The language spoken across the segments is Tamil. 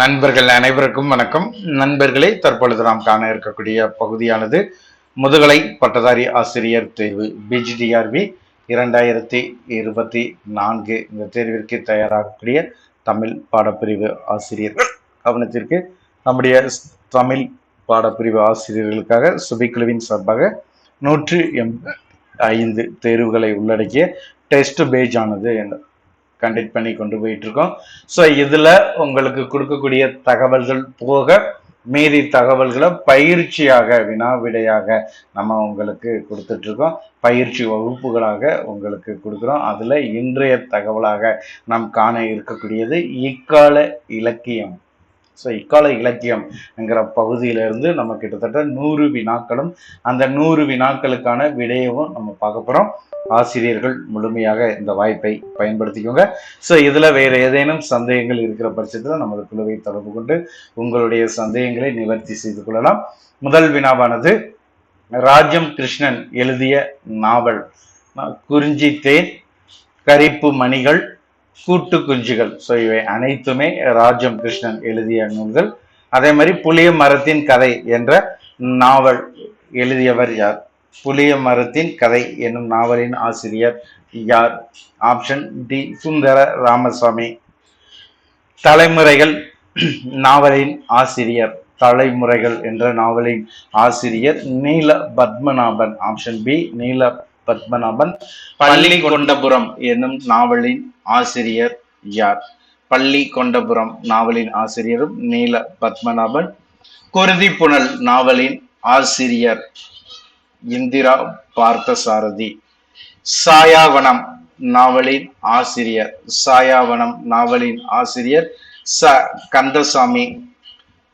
நண்பர்கள் அனைவருக்கும் வணக்கம். நண்பர்களே தற்பொழுது நாம் காண இருக்கக்கூடிய பகுதியானது முதுகலை பட்டதாரி ஆசிரியர் தேர்வு பிஜிடிஆர்பி இரண்டாயிரத்தி இருபத்தி நான்கு இந்த தேர்விற்கு தயாராகக்கூடிய தமிழ் பாடப்பிரிவு ஆசிரியர்கள் கவனத்திற்கு நம்முடைய தமிழ் பாடப்பிரிவு ஆசிரியர்களுக்காக சுபிக்குழுவின் சார்பாக நூற்று எம் ஐந்து தேர்வுகளை உள்ளடக்கிய டெஸ்ட் பேஜ் ஆனது. கண்டக்ட் பண்ணி கொண்டு போயிட்டு இருக்கோம் ஸோ இதுல உங்களுக்கு கொடுக்கக்கூடிய தகவல்கள் போக மீதி தகவல்களை பயிற்சியாக வினா விடையாக நம்ம உங்களுக்கு கொடுத்துட்டு இருக்கோம் பயிற்சி வகுப்புகளாக உங்களுக்கு கொடுக்குறோம். அதுல இன்றைய தகவலாக நாம் காண இருக்கக்கூடியது இக்கால இலக்கியம். ஸோ இக்கால இலக்கியம்ங்கிற பகுதியிலிருந்து நம்ம கிட்டத்தட்ட நூறு வினாக்களும் அந்த நூறு வினாக்களுக்கான விடையவும் நம்ம பார்க்க போகிறோம் ஆசிரியர்கள் முழுமையாக இந்த வாய்ப்பை பயன்படுத்திக்கோங்க. ஸோ இதில் வேறு ஏதேனும் சந்தேகங்கள் இருக்கிற பட்சத்தில் நமது குழுவை தொடர்பு கொண்டு உங்களுடைய சந்தேகங்களை நிவர்த்தி செய்து கொள்ளலாம். முதல் வினாவானது ராஜம் கிருஷ்ணன் எழுதிய நாவல் குறிஞ்சி தேன் கரிப்பு மணிகள் கூட்டு குஞ்சுகள். ஸோ இவை அனைத்துமே ராஜம் கிருஷ்ணன் எழுதிய நூல்கள். அதே மாதிரி புளிய மரத்தின் கதை என்ற நாவல் எழுதியவர் யார்? புளிய மரத்தின் கதை என்னும் நாவலின் ஆசிரியர் யார்? ஆப்ஷன் டி சுந்தர ராமசாமி தலைமுறைகள் நாவலின் ஆசிரியர். தலைமுறைகள் என்ற நாவலின் ஆசிரியர் நீல பத்மநாபன் ஆப்ஷன் பி நீல பத்மநாபன் பள்ளி கொண்டபுரம் என்னும் நாவலின் ஆசிரியர் யார்? பள்ளி கொண்டபுரம் நாவலின் ஆசிரியரும் நீல பத்மநாபன் குருதி புனல் நாவலின் ஆசிரியர் இந்திரா பார்த்தசாரதி. சாயாவனம் நாவலின் ஆசிரியர். சாயாவனம் நாவலின் ஆசிரியர் ச கந்தசாமி.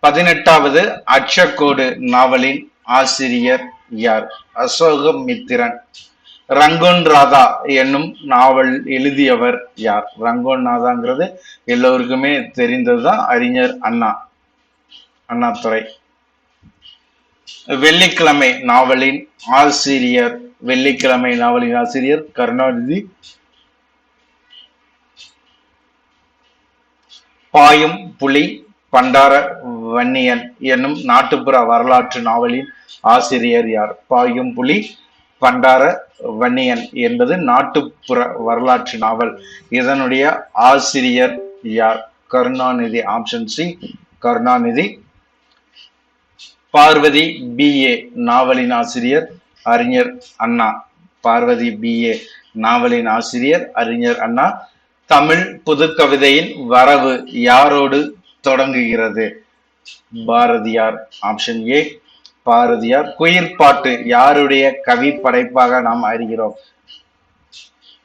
பதினெட்டாவது அச்சக்கோடு நாவலின் ஆசிரியர் யார்? அசோகமித்திரன். ரங்கோன் ராதா என்னும் நாவல் எழுதியவர் யார்? ரங்கோன் ராதாங்கிறது எல்லோருக்குமே தெரிந்ததுதான் அறிஞர் அண்ணா. அண்ணாதுரை. வெள்ளிக்கிழமை நாவலின் ஆசிரியர் வெள்ளிக்கிழமை நாவலின் ஆசிரியர் கருணாநிதி. பாயும் புலி பண்டார வன்னியன் என்னும் நாட்டுப்புற வரலாற்று நாவலின் ஆசிரியர் யார்? பாயும் புலி பண்டார வன்னியன் என்பது நாட்டுப்புற வரலாற்று நாவல். இதனுடைய ஆசிரியர் யார்? Karunanidhi option C. Karunanidhi. Parvathi BA நாவலின் ஆசிரியர் அறிஞர் அண்ணா. பார்வதி பிஏ நாவலின் ஆசிரியர் அறிஞர் அண்ணா. தமிழ் புதுக்கவிதையின் வரவு யாரோடு தொடங்குகிறது? பாரதியார் ஆப்ஷன் ஏ பாரதியார் குயிர்பாட்டு யாருடைய கவி படைப்பாக நாம் அறிகிறோம்?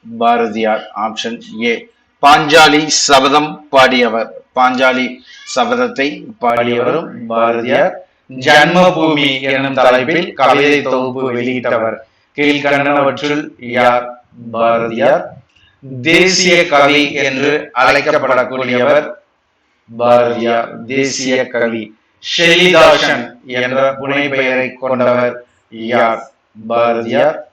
பாரதியார் ஆப்ஷன் ஏ பாஞ்சாலி சபதம் பாடியவர். பாஞ்சாலி சபதத்தை பாடியவரும் பாரதியார். ஜன்மபூமி என்னும் தலைப்பில் கவிதை தொகுப்பு வெளியிட்டவர். கீழ்கண்டனவற்றுள் யார்? பாரதியார். தேசிய கவி என்று அழைக்கப்படக்கூடியவர் பாரதியார். தேசிய கவி. ஷெலிதாசன் என்ற புனைப்பெயரை கொண்டவர் யார்? பாரதியார்.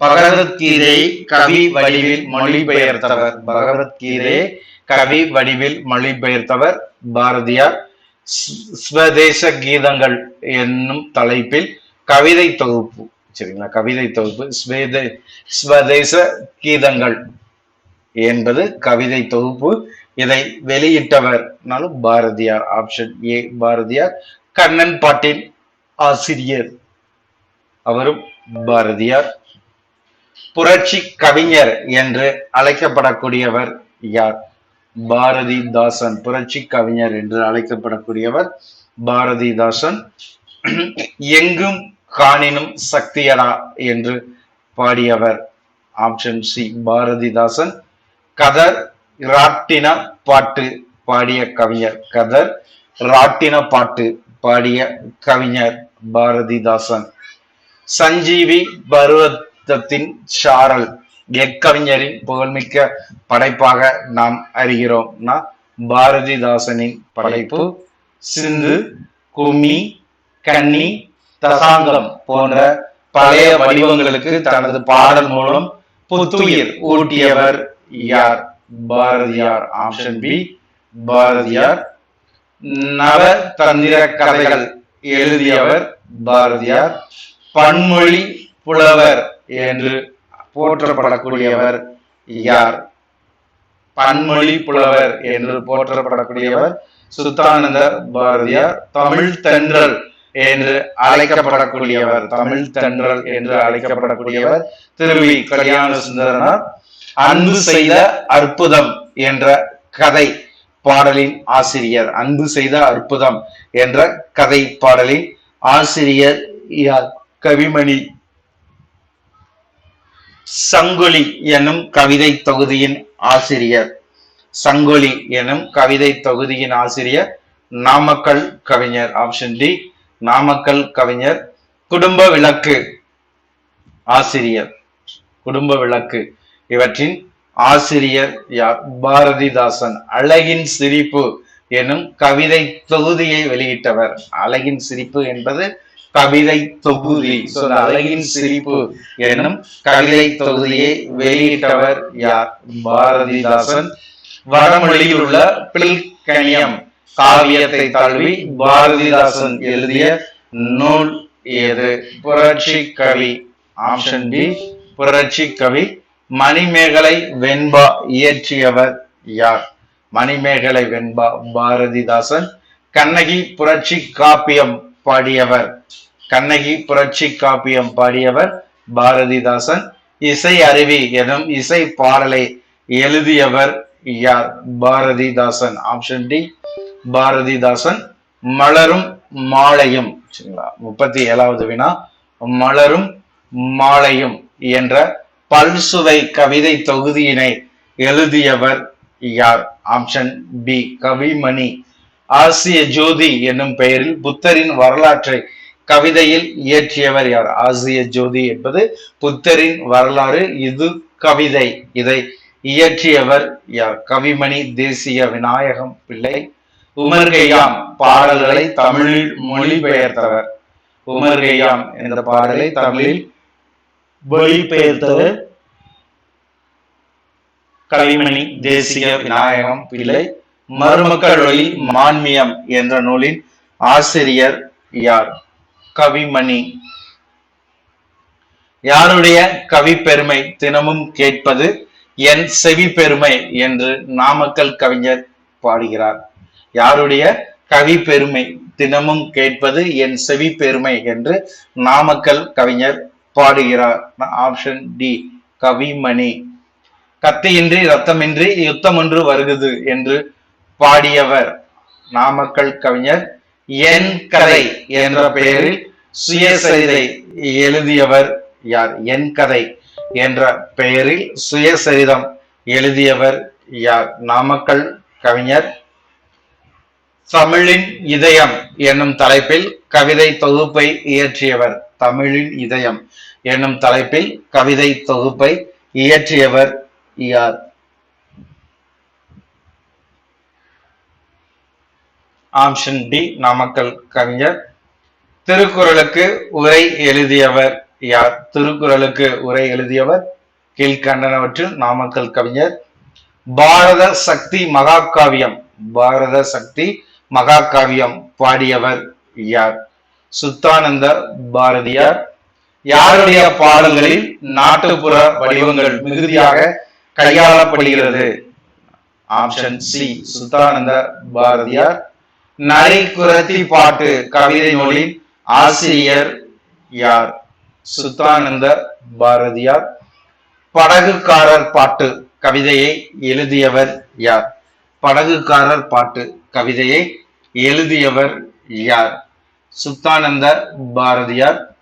பகவத்கீதையை கவி வடிவில் மொழிபெயர்த்தவர். பகவத்கீதையை கவி வடிவில் மொழிபெயர்த்தவர் பாரதியார். ஸ்வ- ஸ்வதேச கீதங்கள் என்னும் தலைப்பில் கவிதை தொகுப்பு. சரிங்களா? கவிதை தொகுப்பு. ஸ்வேத ஸ்வதேச கீதங்கள் என்பது கவிதை தொகுப்பு. இதை வெளியிட்டவர்னாலும் Bharathiyar. Option A Bharathiyar. Kannan பாட்டின் ஆசிரியர். அவரும் பாரதியார். புரட்சி கவிஞர் என்று அழைக்கப்படக்கூடியவர் யார்? பாரதிதாசன் புரட்சி கவிஞர் என்று அழைக்கப்படக்கூடியவர் பாரதிதாசன். எங்கும் காணினும் சக்தியடா என்று பாடியவர் ஆப்ஷன் சி பாரதிதாசன். கதர் ராட்டின பாட்டு பாடிய கவிஞர் கதர் ராட்டின பாட்டு பாடிய கவிஞர் பாரதிதாசன். சஞ்சீவி பருவத்தத்தின் சாரல் எக்கவிஞரின் புகழ்மிக்க படைப்பாக நாம் அறிகிறோம்னா பாரதிதாசனின் படைப்பு சிந்து கும்மி கன்னி தசாங்கம் போன்ற பழைய வடிவங்களுக்கு தனது பாடல் மூலம் புத்துயிர் ஊட்டியவர் யார்? பாரதியார். Option B Bharathiyar. நவ தந்திர கதைகள் எழுதியவர் பாரதியார். பன்மொழி புலவர் என்று போற்றப்படக்கூடியவர் யார்? பன்மொழி புலவர் என்று போற்றப்படக்கூடியவர் சுத்தானந்த பாரதியார் தமிழ் தென்றல் என்று அழைக்கப்படக்கூடியவர் தமிழ் தென்றல் என்று அழைக்கப்படக்கூடியவர் திருவி கல்யாண சுந்தரனார் அன்பு செய்த அற்புதம் என்ற கதை பாடலின் ஆசிரியர் அன்பு செய்த அற்புதம் என்ற கதை பாடலின் ஆசிரியர் யார்? கவிமணி சங்கொலி எனும் கவிதை தொகுதியின் ஆசிரியர். சங்கொலி எனும் கவிதை தொகுதியின் ஆசிரியர் நாமக்கல் கவிஞர். ஆப்ஷன் டி நாமக்கல் கவிஞர். குடும்ப விளக்கு ஆசிரியர். குடும்ப விளக்கு. இவற்றின் ஆசிரியர் யார்? பாரதிதாசன். அழகின் சிரிப்பு எனும் கவிதை தொகுதியை வெளியிட்டவர். அழகின் சிரிப்பு என்பது கவிதை தொகுதி. அழகின் சிரிப்பு எனும் கவிதை தொகுதியை வெளியிட்டவர் யார்? பாரதிதாசன். வடமொழியில் உள்ள பில்கணியம் காவியத்தை தழுவி பாரதிதாசன் எழுதிய நூல் எது? புரட்சி கவி. ஆப்ஷன் பி புரட்சி கவி. மணிமேகலை வெண்பா இயற்றியவர் யார்? மணிமேகலை வெண்பா பாரதிதாசன். கண்ணகி புரட்சி காப்பியம் பாடியவர் கண்ணகி புரட்சி காப்பியம் பாடியவர் பாரதிதாசன் இசை அருவி எனும் இசை பாடலை எழுதியவர் யார்? பாரதிதாசன். Option D Bharathidasan. மலரும் மாலையும் சரிங்களா? முப்பத்தி ஏழாவது வினா. மலரும் மாலையும் என்ற பல்சுவை கவிதை தொகுதியினை எழுதியவர் யார்? Option B Kavimani. ஆசிய ஜோதி என்னும் பெயரில் புத்தரின் வரலாற்றை கவிதையில் இயற்றியவர் யார்? ஆசிய ஜோதி என்பது புத்தரின் வரலாறு இது கவிதை. இதை இயற்றியவர் யார்? கவிமணி தேசிய விநாயகம் பிள்ளை. உமர் பாடல்களை தமிழில் மொழிபெயர்த்தவர். உமர் கய்யாம் என்ற பாடலை தமிழில் மொழிபெயர்த்தவர். கவிமணி தேசிய விநாயகம் பிள்ளை. மருமக்கள் வழி மான்மியம் என்ற நூலின் ஆசிரியர் யார்? கவிமணி. யாருடைய கவி பெருமை தினமும் கேட்பது என் செவி பெருமை என்று நாமக்கல் கவிஞர் பாடுகிறார். யாருடைய கவி பெருமை தினமும் கேட்பது என் செவி பெருமை என்று நாமக்கல் கவிஞர் பாடுகிறார். Option D Kavimani. கத்தியின்றி ரத்தமின்றி யுத்தம் ஒன்று வருகுது என்று பாடியவர் நாமக்கல் கவிஞர் என் கதை என்ற பெயரில் சுயசரிதை எழுதியவர் யார்? என் கதை என்ற பெயரில் சுயசரிதம் எழுதியவர் யார்? நாமக்கல் கவிஞர் தமிழின் இதயம் என்னும் தலைப்பில் கவிதை தொகுப்பை இயற்றியவர். தமிழின் இதயம் என்னும் தலைப்பில் கவிதை தொகுப்பை இயற்றியவர் யார்? ஆப்ஷன் டி நாமக்கல் கவிஞர். திருக்குறளுக்கு உரை எழுதியவர் யார்? திருக்குறளுக்கு உரை எழுதியவர் கீழ்கண்டனவற்றில் நாமக்கல் கவிஞர். பாரத சக்தி மகாகாவியம் பாரத சக்தி மகாகாவியம் பாடியவர் யார்? சுத்தானந்த பாரதியார். யாருடைய பாடல்களில் நாட்டுப்புற வடிவங்கள் மிகுதியாக கையாளப்படுகிறது? Option C Suddhananda Bharathiyar. நரி பாட்டு கவிதை நூலின் ஆசிரியர் யார்? சுத்தானந்த பாரதியார். படகுக்காரர் பாட்டு கவிதையை எழுதியவர் யார்? படகுக்காரர் பாட்டு கவிதையை எழுதியவர் யார்? சுத்தானந்த பாரதியார்.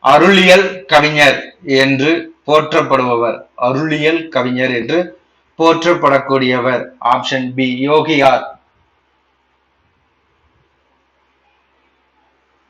அருளியல் கவிஞர் என்று போற்றப்படுபவர். அருளியல் கவிஞர் என்று போற்றப்படக்கூடியவர். ஆப்ஷன் பி யோகியார்.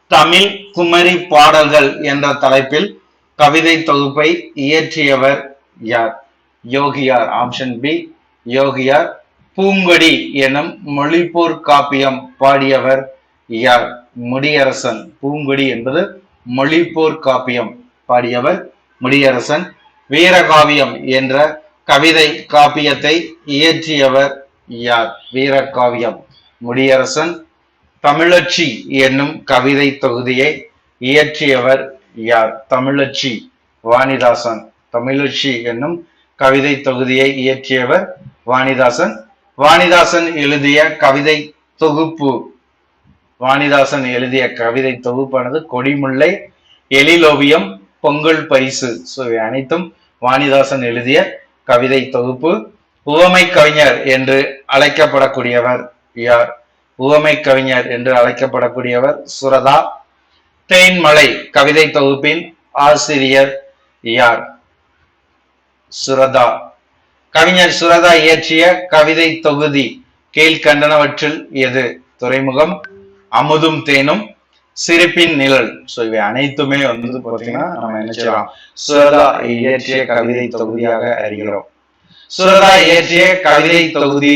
தமிழ் குமரி பாடல்கள் என்ற தலைப்பில் கவிதை தொகுப்பை இயற்றியவர் யார்? யோகியார். ஆப்ஷன் பி யோகியார். பூங்கொடி எனும் மொழிப்போர் காப்பியம் பாடியவர் யார்? முடியரசன். பூங்கொடி என்பது மொழிப்போர் காப்பியம் பாடியவர் முடியரசன். வீரகாவியம் என்ற கவிதை காப்பியத்தை இயற்றியவர் யார்? வீரகாவியம். முடியரசன். தமிழச்சி என்னும் கவிதை தொகுதியை இயற்றியவர் யார்? தமிழச்சி வாணிதாசன். தமிழச்சி என்னும் கவிதை தொகுதியை இயற்றியவர் வாணிதாசன். வாணிதாசன் எழுதிய கவிதை தொகுப்பு. வாணிதாசன் எழுதிய கவிதை தொகுப்பானது கொடிமுல்லை எழிலோவியம் பொங்கல் பரிசு. ஸோ இவை அனைத்தும் வாணிதாசன் எழுதிய கவிதை தொகுப்பு. உவமை கவிஞர் என்று அழைக்கப்படக்கூடியவர் யார்? உவமை கவிஞர் என்று அழைக்கப்படக்கூடியவர் சுரதா தேன்மலை கவிதை தொகுப்பின் ஆசிரியர் யார்? சுரதா. கவிஞர் சுரதா இயற்றிய கவிதை தொகுதி கீழ்கண்டனவற்றில் எது? துறைமுகம் அமுதும் தேனும் சிரிப்பின் நிழல். ஸோ இவை அனைத்துமே வந்து பார்த்தீங்கன்னா நம்ம என்ன செய்யலாம் சுரதா இயற்றிய கவிதை தொகுதியாக அறிகிறோம். சுரதா இயற்றிய கவிதை தொகுதி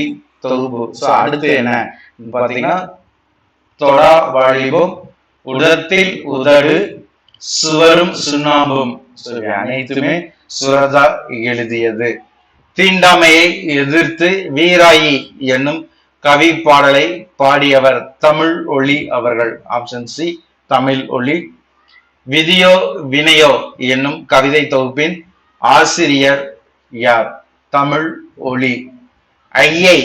தொகுப்பு. ஸோ அடுத்து என்ன? பார்த்தீங்கன்னா தொடா வாழிபம் உடத்தில் உதடு சுவரும் சுண்ணாம்பும். அனைத்துமே சுரதா எழுதியது. தீண்டாமையை எதிர்த்து வீராயி என்னும் கவி பாடலை பாடியவர் தமிழ் ஒளி அவர்கள். ஆப்ஷன் சி தமிழ் ஒளி. விதியோ வினையோ என்னும் கவிதை தொகுப்பின் ஆசிரியர் யார்? தமிழ் ஒளி. ஐயை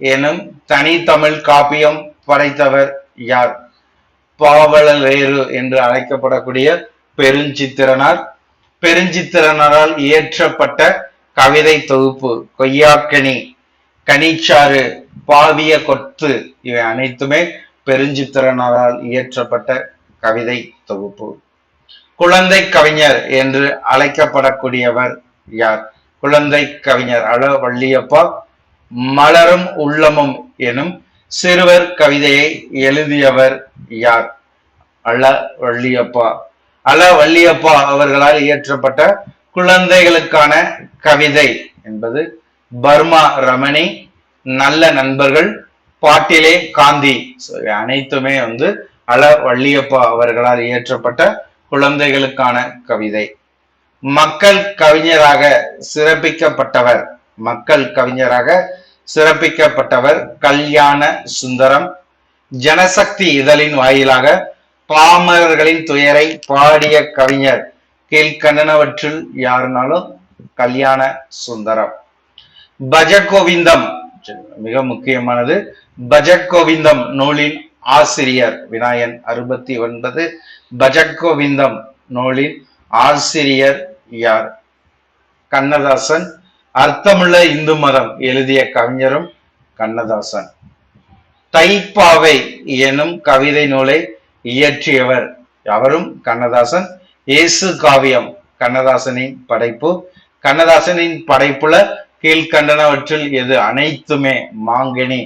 எனும் தனித்தமிழ் காப்பியம் படைத்தவர் யார்? பாவலரேறு என்று அழைக்கப்படக்கூடிய பெருஞ்சித்திரனார். பெருஞ்சித்திரனாரால் இயற்றப்பட்ட கவிதை தொகுப்பு கொய்யாக்கனி கனிச்சாறு பாவிய கொத்து இவை அனைத்துமே பெருஞ்சித்திரனாரால் இயற்றப்பட்ட கவிதை தொகுப்பு. குழந்தை கவிஞர் என்று அழைக்கப்படக்கூடியவர் யார்? குழந்தை கவிஞர் அழ வள்ளியப்பா மலரும் உள்ளமும் எனும் சிறுவர் கவிதையை எழுதியவர் யார்? அல்ல வள்ளியப்பா அல வள்ளியப்பா அவர்களால் இயற்றப்பட்ட குழந்தைகளுக்கான கவிதை என்பது பர்மா ரமணி நல்ல நண்பர்கள் பாட்டிலே காந்தி. அனைத்துமே வந்து அல வள்ளியப்பா அவர்களால் இயற்றப்பட்ட குழந்தைகளுக்கான கவிதை. மக்கள் கவிஞராக சிறப்பிக்கப்பட்டவர் மக்கள் கவிஞராக சிறப்பிக்கப்பட்டவர் கல்யாண சுந்தரம். ஜனசக்தி இதழின் வாயிலாக பாமரர்களின் துயரை பாடிய கவிஞர் கீழ்கண்டனவற்றில் யாருனாலும் கல்யாண சுந்தரம். பஜகோவிந்தம் மிக முக்கியமானது. பஜகோவிந்தம் நூலின் ஆசிரியர் வினாயன் அறுபத்தி ஒன்பது. பஜகோவிந்தம் நூலின் ஆசிரியர் யார்? கண்ணதாசன் அர்த்தமுள்ள இந்து மதம் எழுதிய கவிஞரும் கண்ணதாசன். தைப்பாவை எனும் கவிதை நூலை இயற்றியவர் அவரும் கண்ணதாசன். இயேசு காவியம் கண்ணதாசனின் படைப்பு. கண்ணதாசனின் படைப்புல கீழ்கண்டனவற்றில் எது அனைத்துமே மாங்கனி.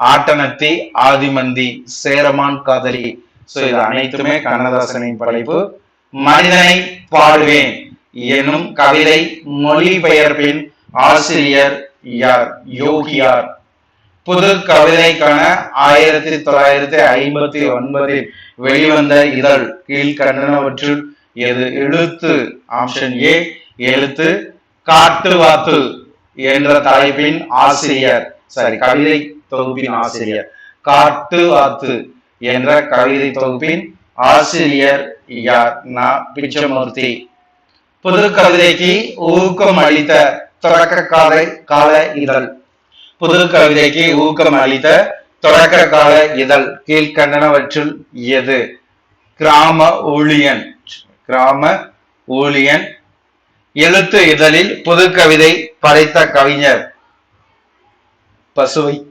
ஆட்டனத்தி ஆதிமந்தி சேரமான் காதலி சோ இது அனைத்துமே கண்ணதாசனின் படைப்பு. மனிதனை பாடுவேன் எனும் கவிதை மொழிபெயர்ப்பின் ஆசிரியர் யார்? யோகியார். புது கவிதைக்கான ஆயிரத்தி தொள்ளாயிரத்தி ஐம்பத்தி ஒன்பதில் வெளிவந்த இதழ் கீழ்கண்டனவற்றில் எது? எழுத்து. ஆப்ஷன் ஏ எழுத்து. காட்டு வாத்து என்ற தலைப்பின் ஆசிரியர். சாரி கவிதை தொகுப்பின் ஆசிரியர். காட்டு வாத்து என்ற கவிதை தொகுப்பின் ஆசிரியர் யார்? நா. பிச்சமூர்த்தி. புது கவிதைக்கு ஊக்கம் அளித்த தொடக்க கால கால இதழ். புது கவிதைக்கு ஊக்கம் அளித்த தொடக்க கால இதழ். கீழ்கண்டனவற்றுள் எது? கிராம ஊழியன். கிராம ஊழியன். எழுத்து இதழில் புது கவிதை படைத்த கவிஞர் பசுவை.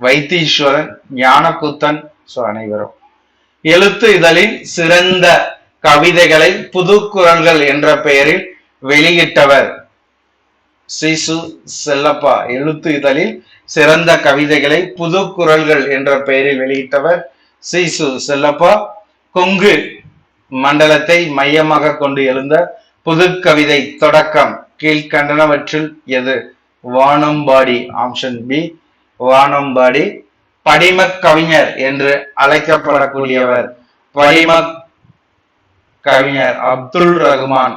வைத்தீஸ்வரன் ஞானக்கூத்தன் சோ அனைவரும். எழுத்து இதழின் சிறந்த கவிதைகளை புதுக்குரல்கள் என்ற பெயரில் வெளியிட்டவர் சிசு செல்லப்பா எழுத்து இதழில் சிறந்த கவிதைகளை புது குரல்கள் என்ற பெயரில் வெளியிட்டவர் சிசு செல்லப்பா. கொங்கு மண்டலத்தை மையமாக கொண்டு எழுந்த புது கவிதை தொடக்கம் கீழ்கண்டனவற்றில் எது? வானம்பாடி ஆப்ஷன் பி வானம்பாடி. படிம கவிஞர் என்று அழைக்கப்படக்கூடியவர் படிம கவிஞர் அப்துல் ரஹ்மான்.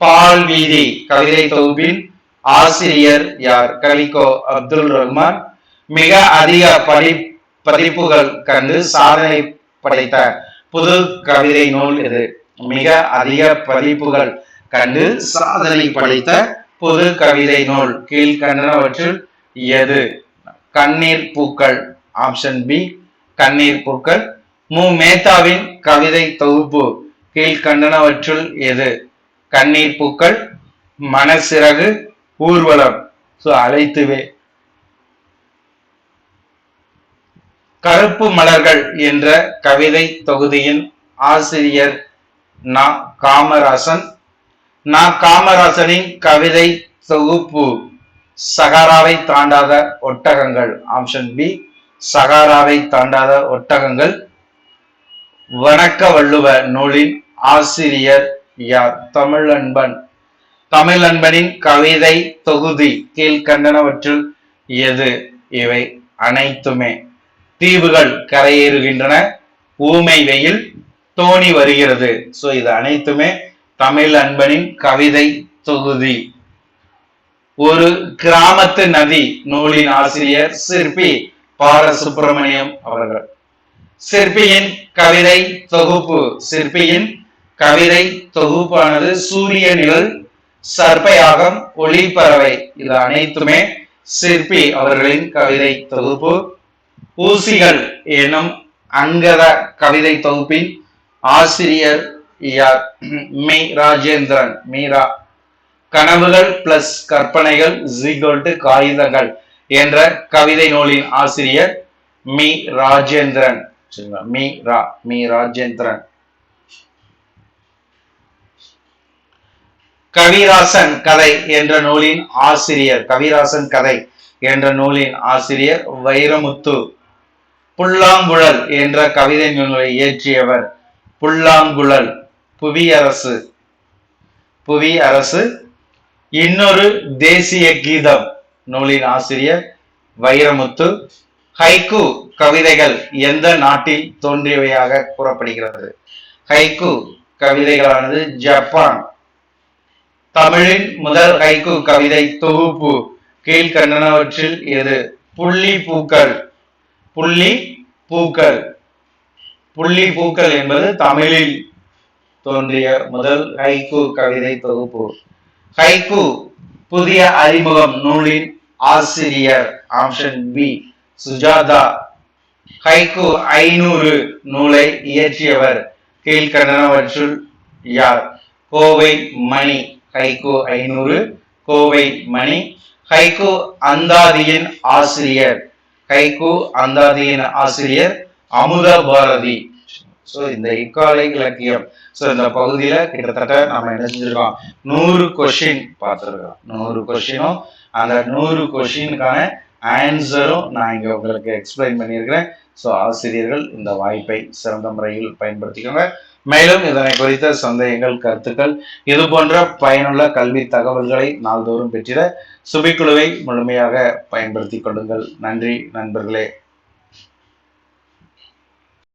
பால் வீதி கவிதை தொகுப்பின் ஆசிரியர் யார்? கலிகோ அப்துல் ரஹ்மான். மிக அதிக படி பதிப்புகள் கண்டு சாதனை படைத்த புது கவிதை நூல் இது. மிக அதிக பதிப்புகள் கண்டு சாதனை படைத்த புது கவிதை நூல். கீழ்கண்டனவற்றில் எது? கண்ணீர் பூக்கள். ஆப்ஷன் பி கண்ணீர் பூக்கள். மு. மேத்தாவின் கவிதை தொகுப்பு. கீழ்கண்டனவற்றுள் எது? கண்ணீர் பூக்கள். மனசிறகு. ஊர்வலம். சோ அழைத்துவே. கருப்பு மலர்கள் என்ற கவிதை தொகுதியின் ஆசிரியர் நா. காமராசன். நா. காமராசனின் கவிதை தொகுப்பு சகாராவை தாண்டாத ஒட்டகங்கள். ஆப்ஷன் பி சகாராவை தாண்டாத ஒட்டகங்கள். வணக்க வள்ளுவ நூலின் ஆசிரியர் யார்? தமிழ் அன்பனின் கவிதை தொகுதி கீழ்கண்டனவற்றுள் எது? இவை அனைத்துமே. தீவுகள் கரையேறுகின்றன. ஊமை வெயில் தோணி வருகிறது. சோ இது அனைத்துமே தமிழ் அன்பனின் கவிதை தொகுதி. ஒரு கிராமத்து நதி நூலின் ஆசிரியர் சிற்பி பார சுப்பிரமணியம் அவர்கள். சிற்பியின் கவிதை தொகுப்பு. சிற்பியின் கவிதை தொகுப்பானது சூரிய நிழல் சர்ப்பயாகம் ஒளிப்பறவை இது அனைத்துமே சிற்பி அவர்களின் கவிதை தொகுப்பு. ஊசிகள் எனும் அங்கத கவிதை தொகுப்பின் ஆசிரியர் யார்? மீ. ராஜேந்திரன். மீரா கனவுகள் பிளஸ் கற்பனைகள் ஜீகோல்டு காகிதங்கள் என்ற கவிதை நூலின் ஆசிரியர் மீ. ராஜேந்திரன். மீரா மீ. ரா. மீ. ராஜேந்திரன். கவிராசன் கதை என்ற நூலின் ஆசிரியர் கவிராசன் கதை என்ற நூலின் ஆசிரியர் வைரமுத்து. புல்லாங்குழல் என்ற கவிதை நூலை இயற்றியவர் புல்லாங்குழல் புவியரசு. புவி அரசு இன்னொரு தேசிய கீதம் நூலின் ஆசிரியர் வைரமுத்து. ஹைக்கு கவிதைகள் எந்த நாட்டில் தோன்றியவையாக கூறப்படுகிறது? ஹைக்கு கவிதைகளானது ஜப்பான் தமிழின் முதல் ஹைக்கு கவிதை தொகுப்பு. கீழ்கண்டனவற்றில் எது? புள்ளி பூக்கள். புள்ளி பூக்கள். புள்ளி பூக்கள் என்பது தமிழில் தோன்றிய முதல் ஹைக்கு கவிதை தொகுப்பு. ஹைக்கு புதிய அறிமுகம் நூலின் ஆசிரியர் ஆப்ஷன் பி சுஜாதா. ஹைக்கு ஐநூறு நூலை இயற்றியவர் கீழ்கண்டனவற்றுள் யார்? கோவை மணி. ஹைகோ ஐநூறு கோவை மணி. ஹைகோ அந்தாதியின் ஆசிரியர். ஹைகோ அந்தாதியின் ஆசிரியர் அமுத பாரதி. சோ இந்த இக்காலை இலக்கியம். சோ இந்த பகுதியில கிட்டத்தட்ட நம்ம என்ன செஞ்சிருக்கோம்? நூறு கொஷின் பார்த்திருக்கோம். நூறு கொஷினும் அந்த நூறு கொஷினுக்கான ஆன்சரும் நான் இங்க உங்களுக்கு எக்ஸ்பிளைன் பண்ணியிருக்கிறேன். ஸோ ஆசிரியர்கள் இந்த வாய்ப்பை சிறந்த முறையில் பயன்படுத்திக்கோங்க. மேலும் இதனை குறித்த சந்தேகங்கள் கருத்துக்கள் இது போன்ற பயனுள்ள கல்வி தகவல்களை நாள்தோறும் பெற்றிட சுபிக்குழுவை முழுமையாக பயன்படுத்திக் கொள்ளுங்கள். நன்றி நண்பர்களே.